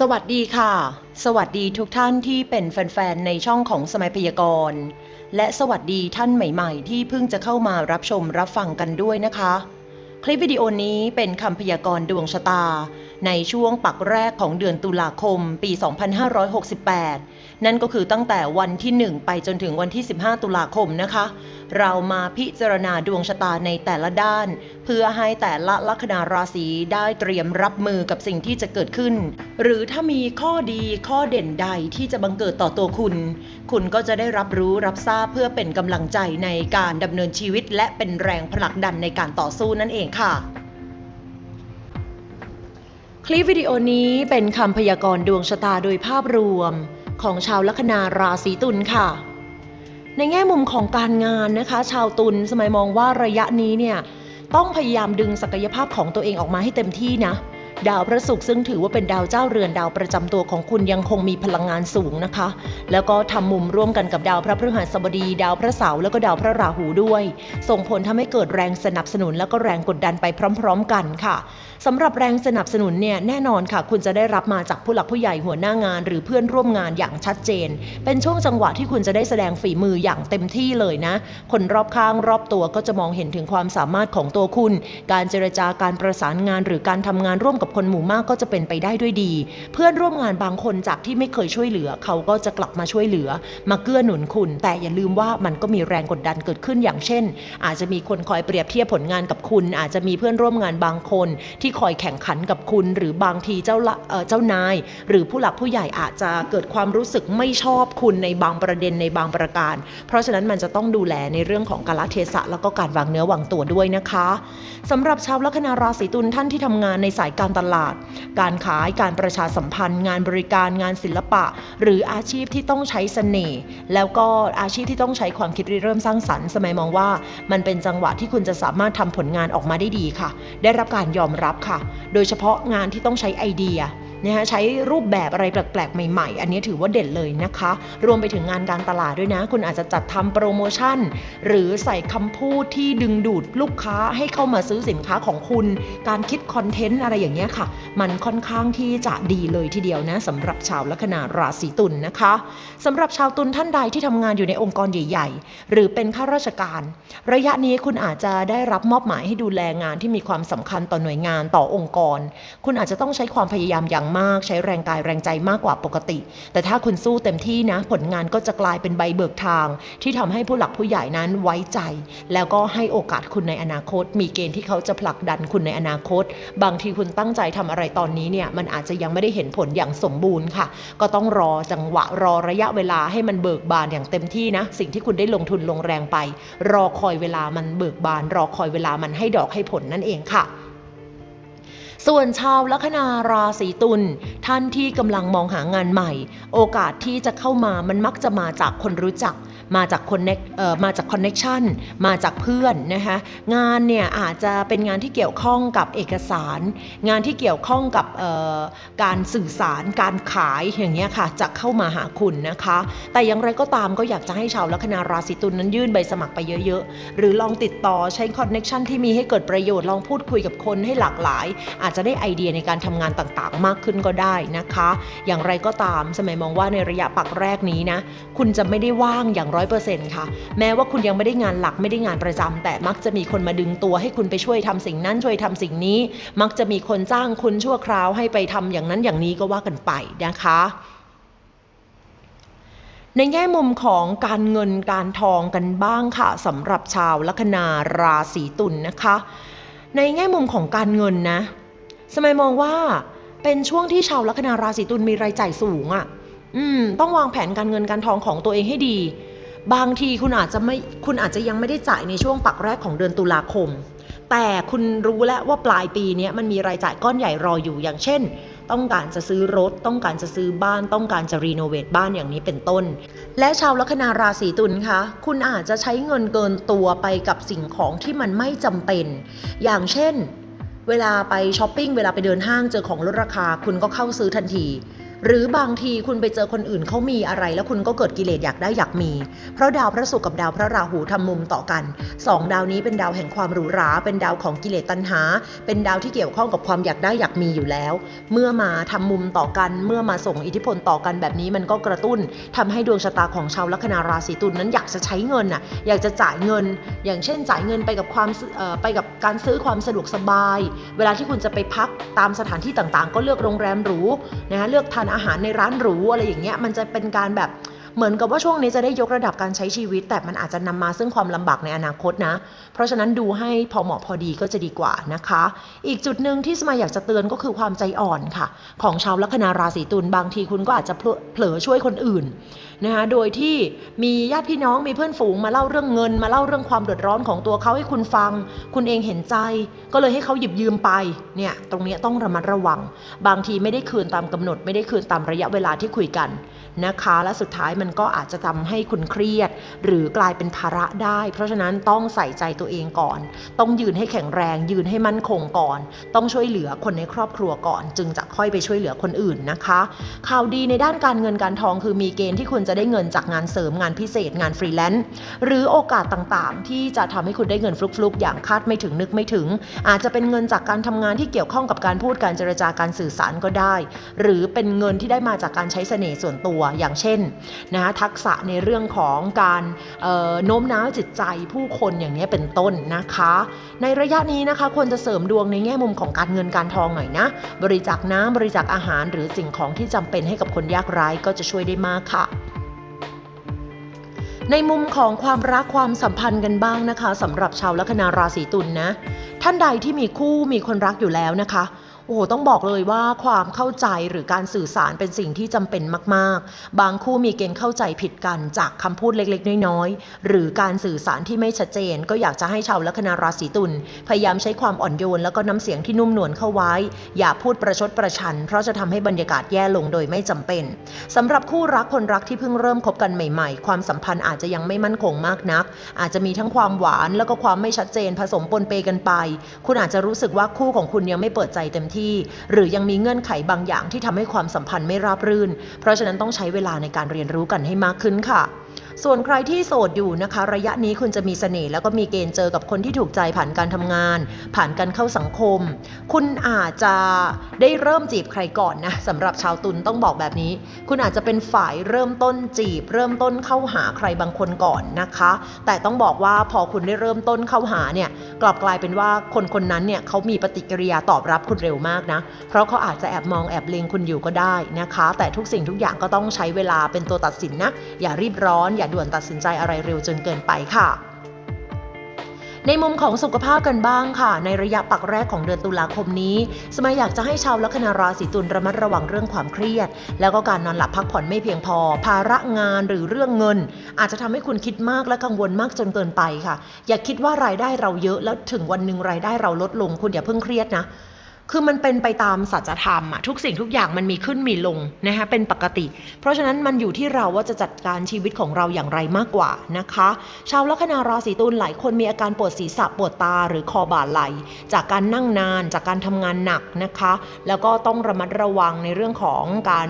สวัสดีค่ะ สวัสดีทุกท่านที่เป็นแฟนๆ ในช่องของสมัยพยากรณ์ และสวัสดีท่านใหม่ๆ ที่เพิ่งจะเข้ามารับชมรับฟังกันด้วยนะคะ คลิปวิดีโอนี้เป็นคำพยากรณ์ดวงชะตา ในช่วงปักแรกของเดือนตุลาคมปี 2568 นั่นก็คือตั้งแต่วันที่ 1 ไปจนถึงวันที่ 15 ตุลาคมนะคะ เรามาพิจารณาดวงชะตาในแต่ละด้าน เพื่อให้แต่ละลัคนาราศีได้เตรียมรับมือกับสิ่งที่จะเกิดขึ้น หรือถ้ามีข้อดีข้อเด่นใดที่จะบังเกิดต่อตัวคุณ คุณก็จะได้รับรู้รับทราบเพื่อเป็นกำลังใจในการดำเนินชีวิต และเป็นแรงผลักดันในการต่อสู้นั่นเองค่ะ คลิปวิดีโอนี้เป็นคำพยากรณ์ดวงชะตาโดยภาพรวมของชาวลัคนาราศีตุลค่ะ ในแง่มุมของการงานนะคะ ชาวตุลสมัยมองว่าระยะนี้เนี่ยต้องพยายามดึงศักยภาพของตัวเองออกมาให้เต็มที่นะ ดาวพระศุกร์ซึ่งถือว่าเป็นดาวเจ้าเรือนดาวประจำตัวของคุณยังคงมีพลังงานสูงนะคะ แล้วก็ทำมุมร่วมกันกับดาวพระพฤหัสบดี ดาวพระเสาร์แล้วก็ดาวพระราหูด้วย ส่งผลทำให้เกิดแรงสนับสนุนแล้วก็แรงกดดันไปพร้อม ๆ กันค่ะสำหรับแรงสนับสนุนเนี่ยแน่นอนค่ะ คุณจะได้รับมาจากผู้หลักผู้ใหญ่หัวหน้างาน หรือเพื่อนร่วมงานอย่างชัดเจน เป็นช่วงจังหวะที่คุณจะได้แสดงฝีมืออย่างเต็มที่เลยนะ คนรอบข้างรอบตัวก็จะมองเห็นถึงความสามารถของตัวคุณ การเจรจาการประสานงานหรือการทำงานร่วมกับคนหมู่มากก็จะเป็นไปได้ด้วยดี เพื่อนร่วมงานบางคนจากที่ไม่เคยช่วยเหลือ เขาก็จะกลับมาช่วยเหลือ มาเกื้อหนุนคุณ แต่อย่าลืมว่ามันก็มีแรงกดดันเกิดขึ้นอย่างเช่น อาจจะมีคนคอยเปรียบเทียบผลงานกับคุณ อาจจะมีเพื่อนร่วมงานบางคน ที่คอยแข่งขันกับคุณ หรือบางทีเจ้าเอ่อเจ้านาย หรือผู้หลักผู้ใหญ่อาจจะเกิดความรู้สึกไม่ชอบคุณในบางประเด็นในบางประการ เพราะฉะนั้นมันจะต้องดูแลในเรื่องของกาลเทศะแล้วก็การวางเนื้อวางตัวด้วยนะคะสำหรับชาวลัคนาราศีตุลท่านที่ทำงานในสายการตลาด การขายการประชาสัมพันธ์ งานบริการงานศิลปะ หรืออาชีพที่ต้องใช้เสน่ห์แล้วก็อาชีพที่ต้องใช้ความคิดริเริ่มสร้างสรรค์สมัยมองว่า มันเป็นจังหวะที่คุณจะสามารถทำผลงานออกมาได้ดีค่ะ ได้รับการยอมรับค่ะ โดยเฉพาะงานที่ต้องใช้ไอเดีย นะคะใช้รูปแบบอะไรแปลกๆ ใหม่ๆ อันนี้ถือว่าเด่นเลยนะคะ รวมไปถึงงานการตลาดด้วยนะ คุณอาจจะจัดทำโปรโมชั่น หรือใส่คำพูดที่ดึงดูดลูกค้าให้เข้ามาซื้อสินค้าของคุณ การคิดคอนเทนต์อะไรอย่างเงี้ยค่ะ มันค่อนข้างที่จะดีเลยทีเดียวนะสำหรับชาวลัคนาราศีตุลนนะคะสำหรับชาวตุลท่านใดที่ทำงานอยู่ในองค์กรใหญ่ ๆ หรือเป็นข้าราชการ ระยะนี้คุณอาจจะได้รับมอบหมายให้ดูแลงานที่มีความสำคัญต่อหน่วยงานต่อองค์กร คุณอาจจะต้องใช้ความพยายามอย่างมาก ใช้แรงกายแรงใจมากกว่าปกติ แต่ถ้าคุณสู้เต็มที่นะ ผลงานก็จะกลายเป็นใบเบิกทาง ที่ทำให้ผู้หลักผู้ใหญ่นั้นไว้ใจ แล้วก็ให้โอกาสคุณในอนาคต มีเกณฑ์ที่เขาจะผลักดันคุณในอนาคต บางทีคุณตั้งใจทำอะไรตอนนี้เนี่ยมันอาจจะยังไม่ได้เห็นผลอย่างสมบูรณ์ค่ะ ก็ต้องรอจังหวะรอระยะเวลาให้มันเบิกบานอย่างเต็มที่นะ สิ่งที่คุณได้ลงทุนลงแรงไป รอคอยเวลามันเบิกบาน รอคอยเวลามันให้ดอกให้ผลนั่นเองค่ะ ส่วนชาวลัคนาราศีตุลท่านที่กำลังมองหางานใหม่ โอกาสที่จะเข้ามามันมักจะมาจากคนรู้จัก มาจากคนเนคเอ่อมาจากคอนเน็ชันมาจากเพื่อนนะคะงานเนี่ยอาจจะเป็นงานที่เกี่ยวข้องกับเอกสาร งานที่เกี่ยวข้องกับเอ่อการสื่อสารการขายอย่างเงี้ยค่ะจะเข้ามาหาคุณนะคะ แต่อย่างไรก็ตามก็อยากจะให้ชาวลัคนาราศีตุลนั้นยื่นใบสมัครไปเยอะๆ หรือลองติดต่อใช้คอนเน็ชันที่มีให้เกิดประโยชน์ลองพูดคุยกับคนให้หลากหลาย อาจจะได้ไอเดียในการทำงานต่างๆ มากขึ้นก็ได้นะคะ อย่างไรก็ตามสมัยมองว่าในระยะปักแรกนี้นะคุณจะไม่ได้ว่างอย่างร้อยเปอร์เซ็นต์ค่ะ แม้ว่าคุณยังไม่ได้งานหลักไม่ได้งานประจำแต่มักจะมีคนมาดึงตัวให้คุณไปช่วยทำสิ่งนั้นช่วยทำสิ่งนี้ มักจะมีคนจ้างคุณชั่วคราวให้ไปทำอย่างนั้นอย่างนี้ก็ว่ากันไปนะคะในแง่มุมของการเงินการทองกันบ้างค่ะสำหรับชาวลัคนาราศีตุลนนะคะ ในแง่มุมของการเงินนะสมัยมองว่าเป็นช่วงที่ชาวลัคนาราศีตุลมีรายจ่ายสูงอะ่ะ อืม ต้องวางแผนการเงินการทองของตัวเองให้ดี บางทีคุณอาจจะไม่คุณอาจจะยังไม่ได้จ่ายในช่วงปักแรกของเดือนตุลาคม แต่คุณรู้แล้วว่าปลายปีนี้มันมีรายจ่ายก้อนใหญ่รออยู่อย่างเช่น ต้องการจะซื้อรถ ต้องการจะซื้อบ้าน ต้องการจะรีโนเวทบ้านอย่างนี้เป็นต้น และชาวลัคนาราศีตุลคะคุณอาจจะใช้เงินเกินตัวไปกับสิ่งของที่มันไม่จำเป็น อย่างเช่น เวลาไปช้อปปิ้งเวลาไปเดินห้างเจอของลดราคา คุณก็เข้าซื้อทันที หรือบางทีคุณไปเจอคนอื่นเขามีอะไร แล้วคุณก็เกิดกิเลสอยากได้อยากมี เพราะดาวพระศุกร์กับดาวพระราหูทำมุมต่อกันสองดาวนี้เป็นดาวแห่งความหรูหรา เป็นดาวของกิเลสตัณหา เป็นดาวที่เกี่ยวข้องกับความอยากได้อยากมีอยู่แล้ว เมื่อมาทำมุมต่อกัน เมื่อมาส่งอิทธิพลต่อกันแบบนี้มันก็กระตุ้นทำให้ดวงชะตาของชาวลัคนาราศีตุลนั้นอยากจะใช้เงินน่ะ อยากจะจ่ายเงิน อย่างเช่น จ่ายเงินไปกับความไปกับการซื้อความสะดวกสบาย เวลาที่คุณจะไปพักตามสถานที่ต่างๆ ก็เลือกโรงแรมหรูนะคะเลือกทานอาหารในร้านหรูอะไรอย่างเงี้ยมันจะเป็นการแบบ เหมือนกับว่าช่วงนี้จะได้ยกระดับการใช้ชีวิต แต่มันอาจจะนำมาซึ่งความลำบากในอนาคตนะ เพราะฉะนั้นดูให้พอเหมาะพอดีก็จะดีกว่านะคะ อีกจุดหนึ่งที่สมาอยากจะเตือนก็คือความใจอ่อนค่ะ ของชาวลัคนาราศีตุลบางทีคุณก็อาจจะเผลอช่วยคนอื่นนะคะโดยที่มีญาติพี่น้องมีเพื่อนฝูงมาเล่าเรื่องเงิน มาเล่าเรื่องความเดือดร้อนของตัวเขาให้คุณฟัง คุณเองเห็นใจ ก็เลยให้เขาหยิบยืมไปเนี่ยตรงนี้ต้องระมัดระวัง บางทีไม่ได้คืนตามกำหนด ไม่ได้คืนตามระยะเวลาที่คุยกันนะคะ และสุดท้ายมันก็อาจจะทำให้คุณเครียด หรือกลายเป็นภาระได้ เพราะฉะนั้นต้องใส่ใจตัวเองก่อน ต้องยืนให้แข็งแรง ยืนให้มั่นคงก่อน ต้องช่วยเหลือคนในครอบครัวก่อน จึงจะค่อยไปช่วยเหลือคนอื่นนะคะ ข่าวดีในด้านการเงินการทองคือมีเกณฑ์ที่คุณจะได้เงินจากงานเสริมงานพิเศษงานฟรีแลนซ์หรือโอกาสต่างๆ ที่จะทำให้คุณได้เงินฟลุกๆ อย่างคาดไม่ถึงนึกไม่ถึง อาจจะเป็นเงินจากการทำงานที่เกี่ยวข้องกับการพูดการเจรจาการสื่อสารก็ได้ หรือเป็นเงินที่ได้มาจากการใช้เสน่ห์ส่วนตัวอย่างเช่นนะคะทักษะในเรื่องของการโน้มน้าวจิตใจผู้คนอย่างนี้เป็นต้นนะคะ ในระยะนี้นะคะควรจะเสริมดวงในแง่มุมของการเงินการทองหน่อยนะ บริจาคน้ำบริจาคอาหาร หรือสิ่งของที่จำเป็นให้กับคนยากไร้ก็จะช่วยได้มากค่ะในมุมของความรักความสัมพันธ์กันบ้างนะคะสำหรับชาวลัคนาราศีตุลนนะ ท่านใดที่มีคู่มีคนรักอยู่แล้วนะคะ โอ้โหต้องบอกเลยว่าความเข้าใจหรือการสื่อสารเป็นสิ่งที่จำเป็นมาก ๆ บางคู่มีเกณฑ์เข้าใจผิดกันจากคำพูดเล็ก ๆ น้อย ๆ หรือการสื่อสารที่ไม่ชัดเจน ก็อยากจะให้ชาวลัคนาราศีตุลพยายามใช้ความอ่อนโยน แล้วก็น้ำเสียงที่นุ่มนวลเข้าไว้ อย่าพูดประชดประชัน เพราะจะทำให้บรรยากาศแย่ลงโดยไม่จำเป็นสำหรับคู่รักคนรักที่เพิ่งเริ่มคบกันใหม่ ๆ ความสัมพันธ์อาจจะยังไม่มั่นคงมากนัก อาจจะมีทั้งความหวานแล้วก็ความไม่ชัดเจนผสมปนเปกันไป คุณอาจจะรู้สึกว่าคู่ของคุณยังไม่เปิดใจเต็มที่หรือยังมีเงื่อนไขบางอย่างที่ทำให้ความสัมพันธ์ไม่ราบรื่น เพราะฉะนั้นต้องใช้เวลาในการเรียนรู้กันให้มากขึ้นค่ะ ส่วนใครที่โสดอยู่นะคะ ระยะนี้คุณจะมีเสน่ห์แล้วก็มีเกณฑ์เจอกับคนที่ถูกใจผ่านการทำงาน ผ่านการเข้าสังคม คุณอาจจะได้เริ่มจีบใครก่อนนะสำหรับชาวตุลต้องบอกแบบนี้ คุณอาจจะเป็นฝ่ายเริ่มต้นจีบ เริ่มต้นเข้าหาใครบางคนก่อนนะคะ แต่ต้องบอกว่าพอคุณได้เริ่มต้นเข้าหาเนี่ยกลับกลายเป็นว่าคนคนนั้นเนี่ยเขามีปฏิกิริยาตอบรับคุณเร็วมากนะ เพราะเขาอาจจะแอบมองแอบเลงคุณอยู่ก็ได้นะคะ แต่ทุกสิ่งทุกอย่างก็ต้องใช้เวลาเป็นตัวตัดสินนะอย่ารีบร้อนอย่าด่วนตัดสินใจอะไรเร็วจนเกินไปค่ะในมุมของสุขภาพกันบ้างค่ะ ในระยะปักแรกของเดือนตุลาคมนี้ สมัยอยากจะให้ชาวลัคนาราศีตุลระมัดระวังเรื่องความเครียด แล้วก็การนอนหลับพักผ่อนไม่เพียงพอ ภาระงานหรือเรื่องเงิน อาจจะทำให้คุณคิดมากและกังวลมากจนเกินไปค่ะ อย่าคิดว่ารายได้เราเยอะแล้วถึงวันหนึ่งรายได้เราลดลงคุณอย่าเพิ่งเครียดนะ คือมันเป็นไปตามสัจธรรมอะทุกสิ่งทุกอย่างมันมีขึ้นมีลงนะคะเป็นปกติ เพราะฉะนั้นมันอยู่ที่เราว่าจะจัดการชีวิตของเราอย่างไรมากกว่านะคะ ชาวลัคนาราศีตุลหลายคนมีอาการปวดศีรษะปวดตาหรือคอบ่าไหล จากการนั่งนานจากการทำงานหนักนะคะ แล้วก็ต้องระมัดระวังในเรื่องของการ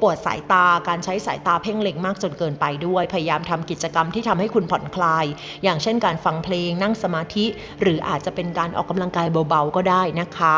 ปวดสายตา การใช้สายตาเพ่งเล็งมากจนเกินไปด้วย พยายามทำกิจกรรมที่ทำให้คุณผ่อนคลาย อย่างเช่นการฟังเพลงนั่งสมาธิ หรืออาจจะเป็นการออกกำลังกายเบาๆก็ได้นะคะ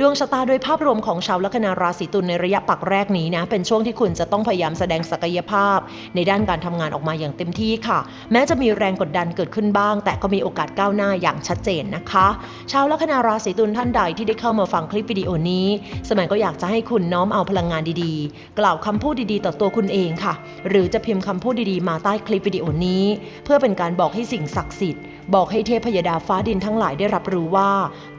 ดวงชะตาโดยภาพรวมของชาวลัคนาราศีตุลในระยะปักแรกนี้นะ เป็นช่วงที่คุณจะต้องพยายามแสดงศักยภาพ ในด้านการทำงานออกมาอย่างเต็มที่ค่ะ แม้จะมีแรงกดดันเกิดขึ้นบ้าง แต่ก็มีโอกาสก้าวหน้าอย่างชัดเจนนะคะ ชาวลัคนาราศีตุลท่านใดที่ได้เข้ามาฟังคลิปวิดีโอนี้ สมัยก็อยากจะให้คุณน้อมเอาพลังงานดีๆ กล่าวคำพูดดีๆ ต่อตัวคุณเองค่ะ หรือจะพิมพ์คำพูดดีๆ มาใต้คลิปวิดีโอนี้ เพื่อเป็นการบอกให้สิ่งศักดิ์สิทธิ์ บอกให้เทพยดาฟ้าดินทั้งหลายได้รับรู้ว่า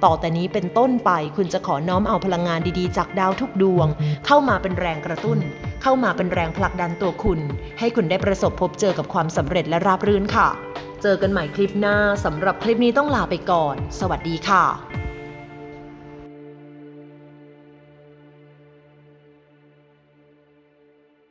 ต่อแต่นี้เป็นต้นไปคุณจะขอน้อมเอาพลังงานดีๆ จากดาวทุกดวง เข้ามาเป็นแรงกระตุ้น เข้ามาเป็นแรงผลักดันตัวคุณ ให้คุณได้ประสบพบเจอกับความสำเร็จและราบรื่นค่ะ เจอกันใหม่คลิปหน้าสำหรับคลิปนี้ต้องลาไปก่อน สวัสดีค่ะ